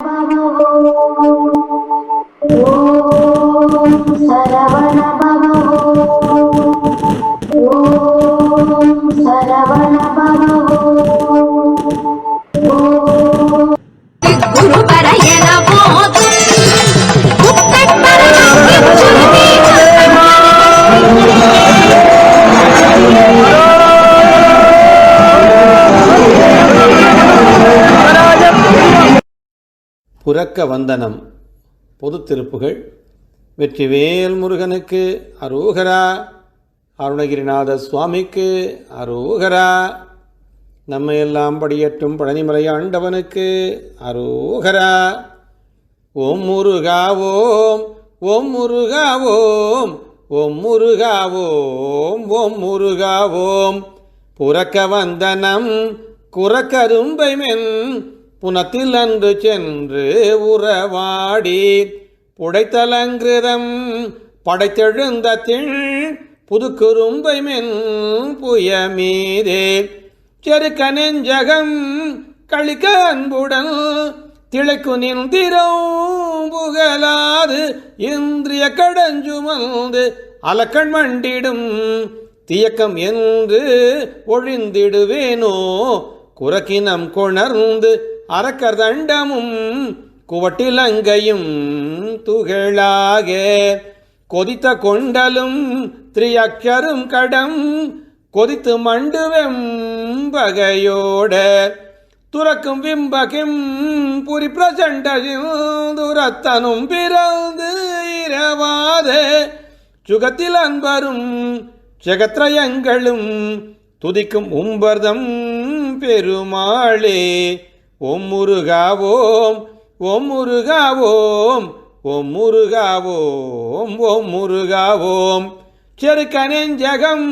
ॐ सरवण புறக்க வந்தனம். பொது திருப்புகள். வெற்றிவேல் முருகனுக்கு அரோகரா. அருணகிரிநாத சுவாமிக்கு அரோகரா. நம்மையெல்லாம் படியட்டும் பழனிமலை ஆண்டவனுக்கு அரோகரா. ஓம் முருகா ஓம். ஓம் முருகா ஓம். ஓம் முருகா ஓம். ஓம் முருகா ஓம். புறக்க வந்தனம். குறக்கரும்பை மென். புனத்திலன்று சென்று உறவாடி புடைத்தலங்கிருதம் படைத்தெழுந்த திள் புதுக்குறும்பை மென் புய மீதே செருக்க நெஞ்சகம் கழிக்க அன்புடன் திளைக்கு நின்றிரம் புகழாது இந்திரிய கடஞ்சுமந்து அலக்கண் மண்டிடும் தியக்கம் என்று ஒழிந்திடுவேனோ. குறக்கினம் கொணர்ந்து அறக்கர்தண்டமும் குவட்டிலங்கையும் துகளாக. கொதித்த கொண்டலும் திரியக்கரும் கடம் கொதித்து மண்டுவெம் பகையோட துறக்கும் விம்பகிம் புரி பிரச்சண்டகில் துரத்தனும் பிறந்து இரவாதே. சுகத்தில் அன்பரும் ஜெகத்ரயங்களும் துதிக்கும் உம்பர்தம் பெருமாளே. ஓம் முருகாவோம் ஓம் முருகாவோம் ஓம் முருகாவோம் ஓம் முருகாவோம் செருக்க நெஞ்சகம்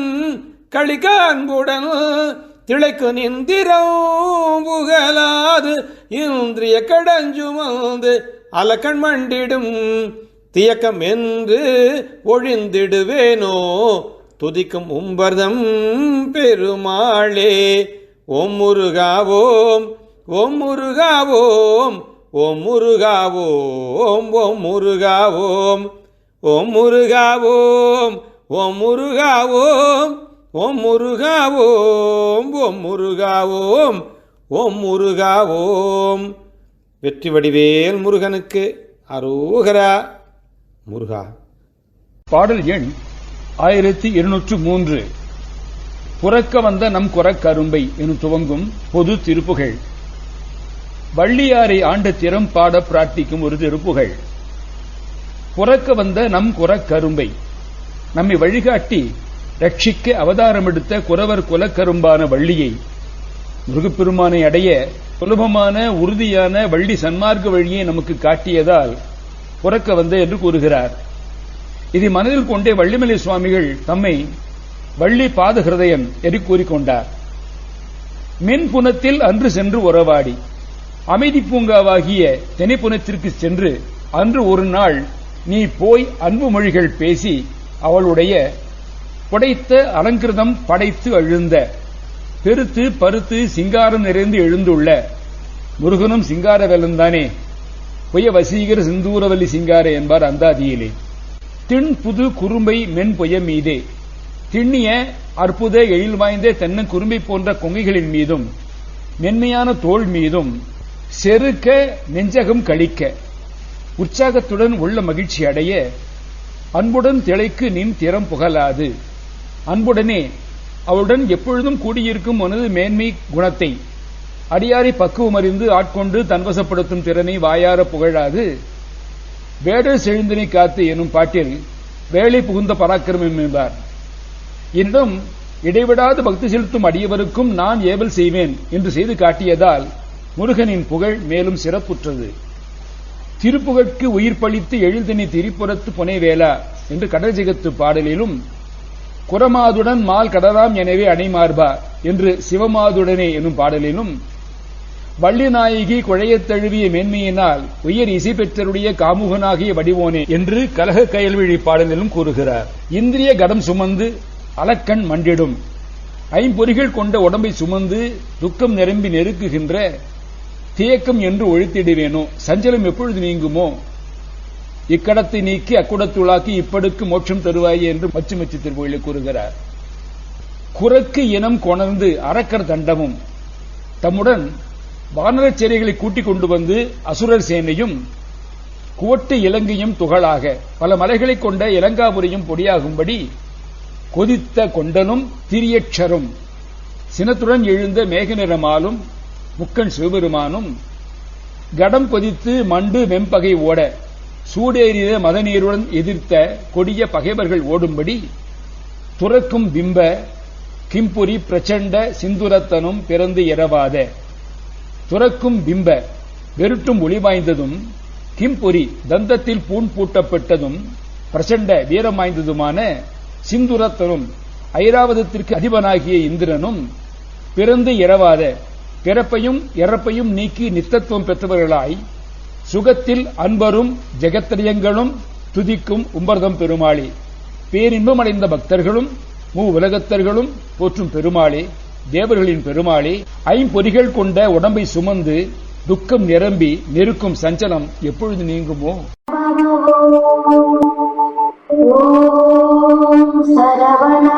கழிக்க திளைக்கு நிந்திரம் புகழாது இந்திரிய கடஞ்சுமந்து அலக்கண் மண்டிடும் தியக்கம் என்று ஒழிந்திடுவேனோ துதிக்கும் உம்பர்தம் பெருமாளே. ஓம் முருகாவோம் ஓம். முருகாவோம் ஓம். முருகாவோம் ஓம். முருகாவோம் ஓம். முருகாவோம் ஓம். முருகாவோம் ஓம். முருகாவோம் ஓம். முருகாவோம் ஓம். முருகாவோம் வெற்றி வடிவேல் முருகனுக்கு அரோகரா. முருகா. பாடல் எண் ஆயிரத்தி இருநூற்று மூன்று. புறக்க வந்த நம் குரக்கரும்பை என துவங்கும் பொது திருப்புகள். வள்ளியாரை ஆண்ட திறம் பாட பிரார்த்திக்கும் ஒரு திருப்புகள் புறக்க வந்த நம் குறக்கரும்பை நம்மை வழிகாட்டி ரட்சிக்க அவதாரமெடுத்த குறவர் குலக்கரும்பான வள்ளியை. முருகப்பெருமானை அடைய சுலபமான உறுதியான வள்ளி சன்மார்க்க வழியை நமக்கு காட்டியதால் புறக்க வந்த என்று கூறுகிறார். இதை மனதில் கொண்டே வள்ளிமலை சுவாமிகள் தம்மை வள்ளி பாத என்று கூறிக்கொண்டார். மின்புனத்தில் அன்று சென்று உறவாடி. அமைதி பூங்காவாகிய தெனைப்புனத்திற்கு சென்று அன்று ஒரு நாள் நீ போய் அன்பு மொழிகள் பேசி அவளுடைய புடைத்த அலங்கிருதம் படைத்து அழுந்த. பெருத்து பருத்து சிங்காரம் நிறைந்து எழுந்துள்ள. முருகனும் சிங்கார வேலன்தானே பொய்ய வசீகர சிந்தூரவல்லி சிங்கார என்பார் அந்தாதியிலே. திண் புது குறும்பை மென் பொய்ய மீதே. திண்ணிய அற்புத எழில் வாய்ந்த தென்ன குறும்பை போன்ற கொங்கைகளின் மீதும் மென்மையான தோள் மீதும் செருக்க நெஞ்சகம் கழிக்க. உற்சாகத்துடன் உள்ள மகிழ்ச்சி அடைய அன்புடன் திளைக்கு நின் திறம் புகழாது அன்புடனே அவளுடன் எப்பொழுதும் கூடியிருக்கும் உனது மேன்மை குணத்தை. அடியாரை பக்குவம் அறிந்து ஆட்கொண்டு தன்வசப்படுத்தும் திறனை வாயார புகழாது. வேடர் செழுந்தினை காத்து எனும் பாட்டில் வேலை புகுந்த பராக்கிரமம் என்பார். இன்னும் இடைவிடாது பக்தி செலுத்தும் அடியவருக்கும் நான் ஏவல் செய்வேன் என்று செய்து காட்டியதால் முருகனின் புகழ் மேலும் சிறப்புற்றது. திருப்புகழ்க்கு உயிர் பளித்து எழில்தனி திரிபுறத்து புனைவேலா என்று கடல் ஜெகத்து பாடலிலும் குரமாதுடன் மால் கடலாம் எனவே அணைமார்பா என்று சிவமாதுடனே எனும் பாடலிலும் வள்ளிநாயகி குழையத் தழுவிய மேன்மையினால் உயர் இசை பெற்றருடைய காமுகனாகிய வடிவோனே என்று கலக கயல்விழி பாடலிலும் கூறுகிறார். இந்திரிய கடம் சுமந்து அலக்கண் மண்டிடும். ஐம்பொறிகள் கொண்ட உடம்பை சுமந்து துக்கம் நிரம்பி நெருக்குகின்ற தேக்கம் என்று ஒழித்திடுவேனோ? சஞ்சலம் எப்பொழுது நீங்குமோ? இக்கடத்தை நீக்கி அக்குடத்துளாக்கி இப்படுக்கு மோட்சம் தருவாயே என்று மச்சு மச்சு கூறுகிறார். குரக்கு இனம் கொணர்ந்து அரக்கர் தண்டமும் தம்முடன் வானரச் சிறைகளை கூட்டிக் கொண்டு வந்து அசுரர் சேனையும் குவட்டு இலங்கையும் துகளாக பல மலைகளைக் கொண்ட இலங்காபுரியும் பொடியாகும்படி கொதித்த கொண்டனும் திரியட்சரும் சினத்துடன் எழுந்த மேக நிறமாலும் முக்கன் சிவபெருமானும் கடம் கொதித்து மண்டு வெம்பகை ஓட சூடேறிய மதநீருடன் எதிர்த்த கொடிய பகைவர்கள் ஓடும்படி துறக்கும் பிம்ப கிம்புரி பிரச்சண்ட சிந்துரத்தனும் பிறந்து இரவாத. துறக்கும் பிம்ப வெருட்டும் ஒளிவாய்ந்ததும் கிம்புரி தந்தத்தில் பூண் பூட்டப்பட்டதும் பிரச்சண்ட வீரம் வாய்ந்ததுமான சிந்துரத்தனும் ஐராவதத்திற்கு அதிபனாகிய இந்திரனும் பிறந்து இரவாத. பிறப்பையும் இறப்பையும் நீக்கி நித்தத்துவம் பெற்றவர்களாய் சுகத்தில் அன்பரும் ஜெகத்திரியங்களும் துதிக்கும் உம்பர்தம் பெருமாளி. பேரின்பம் அடைந்த பக்தர்களும் மூ உலகத்தர்களும் போற்றும் பெருமாளே தேவர்களின் பெருமாளே. ஐம்பொறிகள் கொண்ட உடம்பை சுமந்து துக்கம் நிரம்பி நெருக்கும் சஞ்சலம் எப்பொழுது நீங்குமோ? சரவண